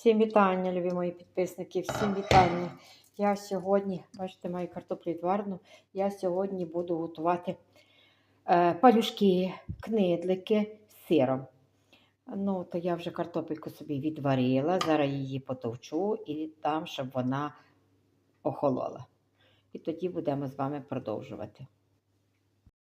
Всім вітання, любі мої підписники, всім вітання. Я сьогодні, бачите, маю картоплю відварну. Я сьогодні буду готувати е, палюшки, книдлики з сиром. Ну, то я вже картопельку собі відварила, зараз її потовчу і дам, щоб вона охолола. І тоді будемо з вами продовжувати.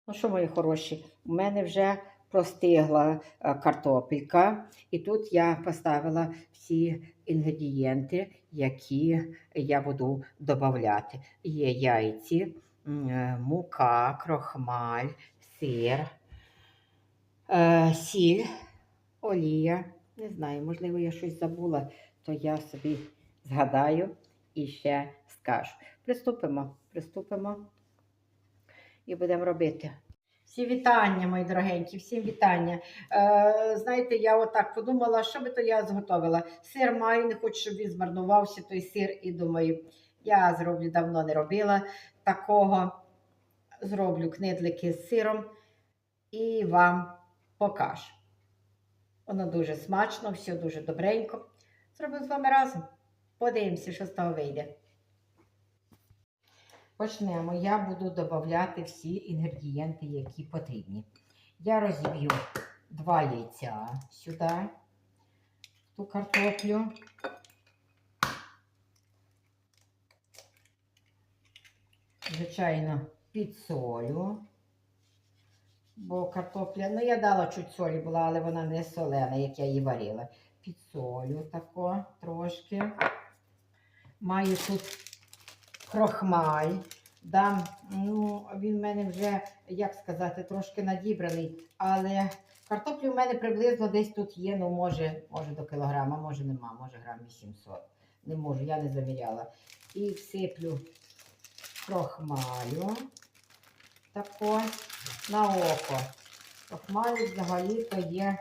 Ну що, мої хороші, у мене вже простигла е, картопелька, і тут я поставила всі інгредієнти, які я буду додавати. Є яйці, е, мука, крохмаль, сир, е, сіль, олія. Не знаю, можливо, я щось забула, то я собі згадаю і ще скажу. Приступимо, приступимо і будемо робити. Всі вітання, мої дорогенькі, всім вітання. Е, знаєте, я отак подумала, що би то я зготовила. Сир маю, не хочу, щоб він змарнувався, той сир, і думаю, я зроблю давно не робила такого. Зроблю книдлики з сиром і вам покажу. Воно дуже смачно, все дуже добренько. Зробимо з вами разом. Подивимося, що з того вийде. Почнемо. Я буду додавати всі інгредієнти, які потрібні. Я розіб'ю два яйця сюди, ту картоплю. Звичайно, підсолю. Бо картопля, ну я дала чуть солі була, але вона не солена, як я її варила. Підсолю тако трошки. Маю тут крохмаль. Дам, ну, він в мене вже, як сказати, трошки надібраний, але картоплі в мене приблизно десь тут є, ну, може, може до кілограма, може нема, може грам 800. Не можу, я не заміряла. І всиплю крохмалю тако на око. Крохмалю взагалі то є,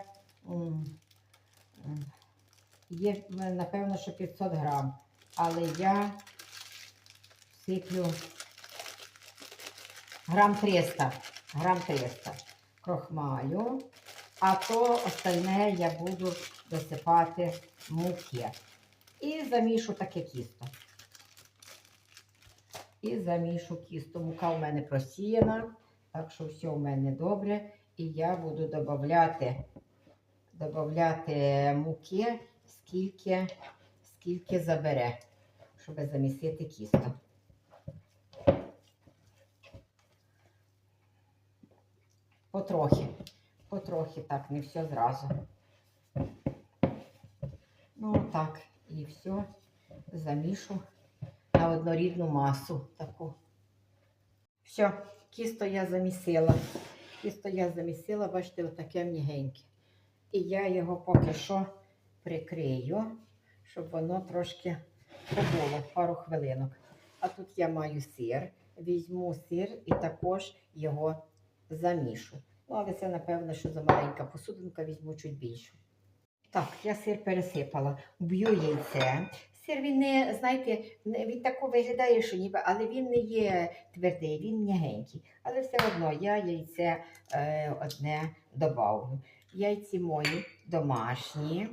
є, напевно, що 500 грам, але я сиплю грам 300, грам 300 крохмалю, а то остальне я буду досипати муки. І замішу таке кісто. І замішу кісто. Мука у мене просіяна, так що все у мене добре. І я буду додавати, додавати муки, скільки, скільки забере, щоб замісити кісто. Потрохи, потрохи так, не все зразу. Ну, так, і все замішу на однорідну масу таку. Все, кісто я замісила. Кісто я замісила, бачите, отаке м'ягеньке. І я його поки що прикрию, щоб воно трошки побуло пару хвилинок. А тут я маю сир. Візьму сир і також його замішу. Ну, але це, напевно, що за маленька посудинка візьму чуть більшу. Так, я сир пересипала, вб'ю яйце. Сир він не, знаєте, він тако виглядає, що ніби, але він не є твердий, він м'ягенький. Але все одно я яйце е, одне добавлю. Яйці мої домашні,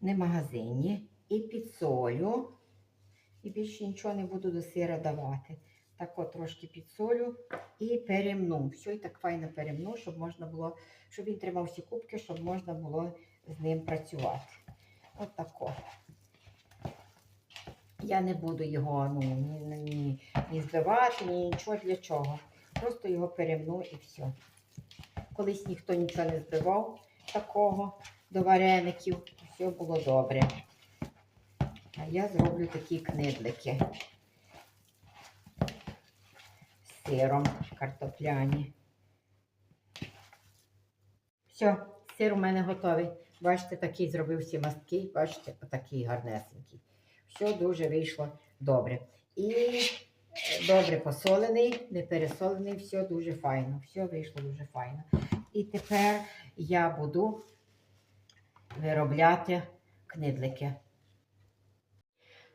не магазинні. І підсолю. І більше нічого не буду до сира давати. Так от трошки підсолю і перемну. Все і так файно перемну, щоб можна було, щоб він тримав всі кубки, щоб можна було з ним працювати. От тако. Я не буду його ну, ні, ні, ні збивати, ні нічого для чого. Просто його перемну і все. Колись ніхто нічого не збивав такого до вареників, все було добре. А я зроблю такі книдлики сиром картопляні. Все, сир у мене готовий. Бачите, такий зробив всі мастки, бачите, отакий гарнесенький. Все дуже вийшло добре. І добре посолений, не пересолений, все дуже файно. Все вийшло дуже файно. І тепер я буду виробляти книдлики.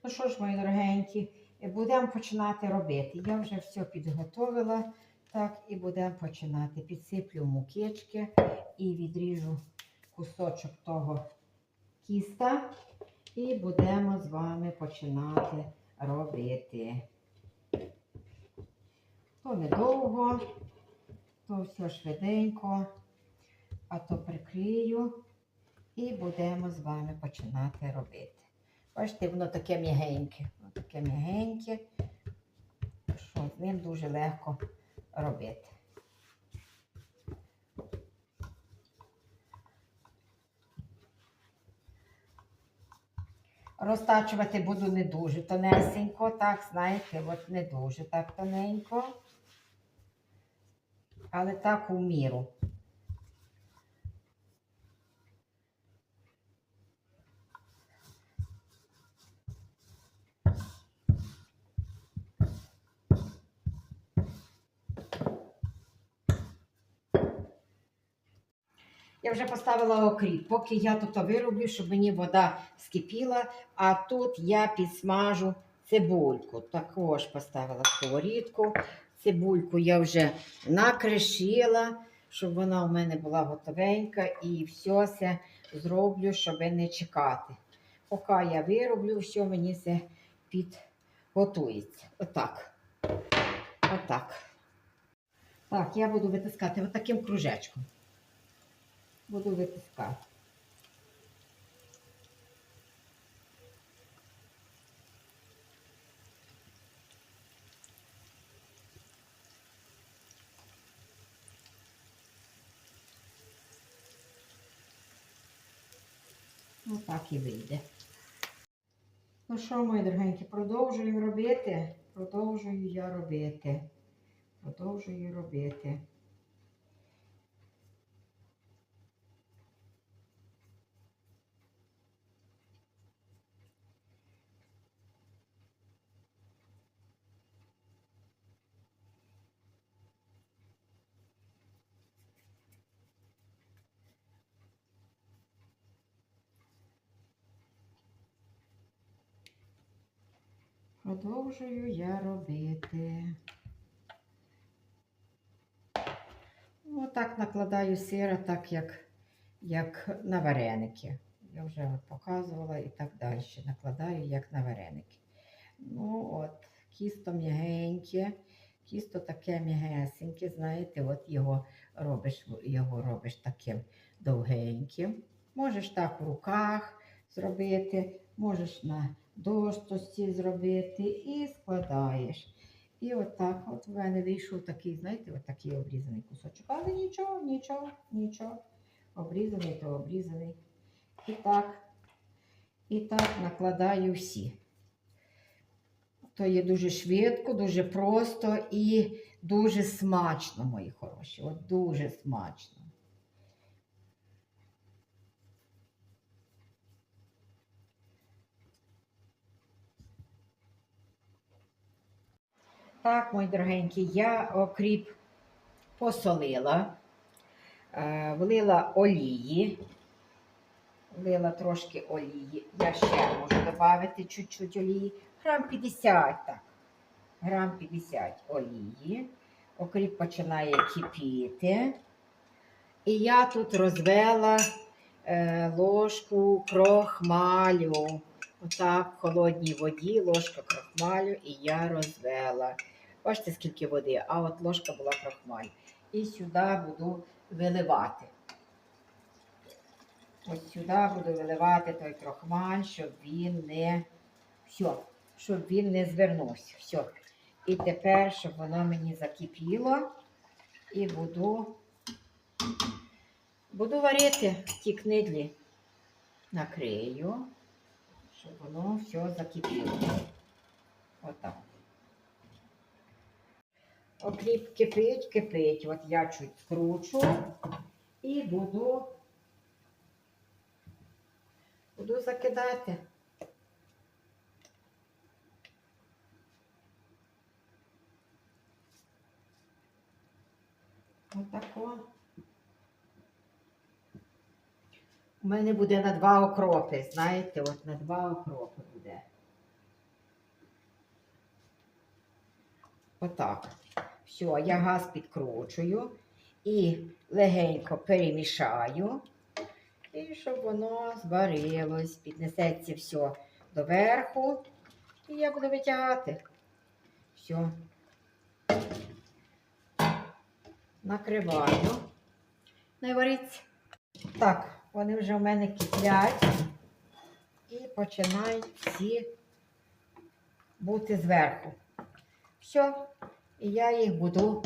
Ну що ж, мої дорогенькі, будемо починати робити. Я вже все підготовила. Так, і будемо починати. Підсиплю мукички і відріжу кусочок того кіста І будемо з вами починати робити. То недовго, то все швиденько, а то прикрию і будемо з вами починати робити. Бачите, воно таке м'ягеньке, таке м'ягеньке, що з ним дуже легко робити. Розтачувати буду не дуже тонесенько, так, знаєте, от не дуже так тоненько, але так у міру. Я вже поставила окріп, поки я тут вироблю, щоб мені вода скипіла, а тут я підсмажу цибульку. Також поставила сковорідку. Цибульку я вже накришила, щоб вона у мене була готовенька, і все це зроблю, щоб не чекати. Поки я вироблю, все мені це підготується. Отак. Отак. Так, я буду витискати отаким кружечком буду витискати. Ну так і вийде. Ну що, мої дорогенькі, продовжую робити. Продовжую я робити. Продовжую робити. Продовжую я робити. Отак накладаю сира, так як, як на вареники. Я вже показувала і так далі. Накладаю, як на вареники. Ну, от, кісто м'ягеньке, кісто таке м'ягесеньке, знаєте, от його робиш, його робиш таким довгеньким. Можеш так в руках зробити, можеш на достості зробити і складаєш. І отак от, в мене вийшов такий, знаєте, от такий обрізаний кусочок. Але нічого, нічого, нічого. Обрізаний, то обрізаний. І так, і так накладаю всі. То є дуже швидко, дуже просто і дуже смачно, мої хороші. От дуже смачно. Так, мої дорогенькі, я окріп посолила, е, влила олії, влила трошки олії. Я ще можу додати чуть-чуть олії. Грам 50, так. Грам 50 олії. Окріп починає кипіти. І я тут розвела е, ложку крохмалю. Отак, в холодній воді, ложка крохмалю, і я розвела. Бачите, скільки води, а от ложка була крохмаль. І сюди буду виливати. Ось сюди буду виливати той крохмаль, щоб він не все, щоб він не звернувся. Все. І тепер, щоб воно мені закипіло, і буду, буду варити ті книдлі. Накрию, щоб воно все закипіло. Отак. Окріп кипить, кипить. От я чуть скручу і буду, буду закидати. Отако. У мене буде на два окропи, знаєте, от на два окропи буде. Отак. Все, я газ підкручую і легенько перемішаю. І щоб воно зварилось, піднесеться все доверху. І я буду витягати. Все. Накриваю. Не. Так, вони вже в мене киплять і починають всі бути зверху. Все, і я їх буду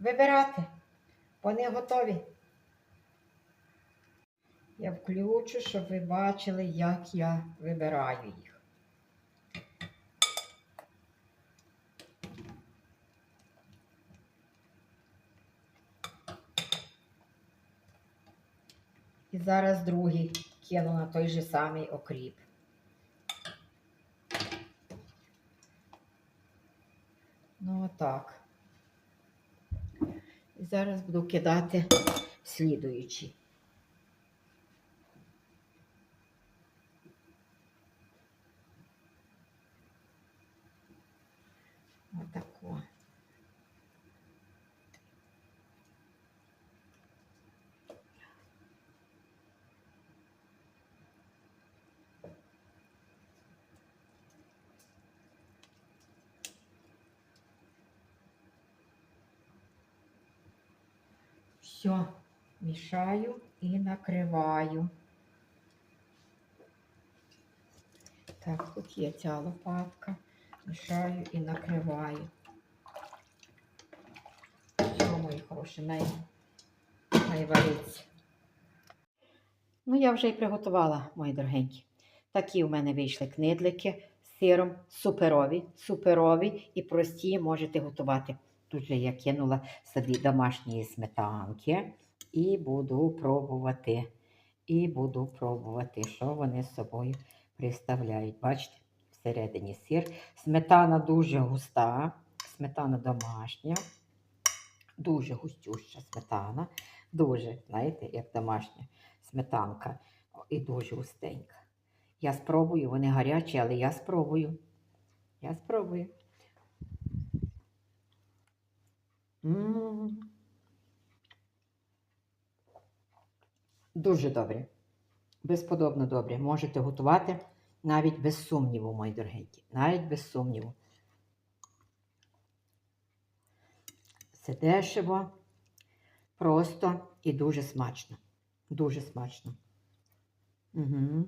вибирати. Вони готові. Я включу, щоб ви бачили, як я вибираю їх. І зараз другий кину на той же самий окріп. Ну, отак. І зараз буду кидати слідуючий. Отако. Все, мішаю і накриваю. Так, тут є ця лопатка. Мішаю і накриваю. Все, мої хороші, най. Ну, я вже і приготувала, мої дорогенькі. Такі у мене вийшли книдлики з сиром, суперові, суперові і прості можете готувати. Тут же я кинула собі домашні сметанки і буду пробувати. І буду пробувати, що вони з собою представляють. Бачите, всередині сир. Сметана дуже густа, сметана домашня, дуже густюща сметана. Дуже, знаєте, як домашня сметанка і дуже густенька. Я спробую, вони гарячі, але я спробую. Я спробую. Дуже добре. Безподобно добре. Можете готувати навіть без сумніву, мої дорогенькі. Навіть без сумніву. Це дешево, просто і дуже смачно. Дуже смачно. Угу.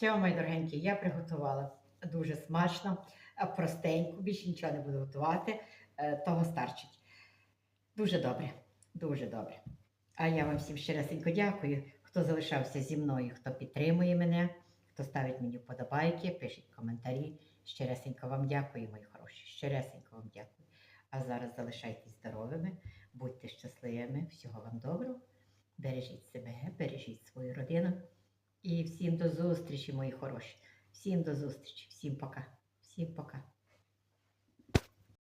Все, мої дорогенькі, я приготувала дуже смачно, а простенько, більше нічого не буду готувати, е, того старчить. Дуже добре, дуже добре. А я вам всім ще разенько дякую, хто залишався зі мною, хто підтримує мене, хто ставить мені вподобайки, пишіть коментарі. Ще разенько вам дякую, мої хороші. Ще разенько вам дякую. А зараз залишайтесь здоровими, будьте щасливими, всього вам доброго. Бережіть себе, бережіть свою родину. І всім до зустрічі, мої хороші. Всім до зустрічі, всім пока. Всім пока.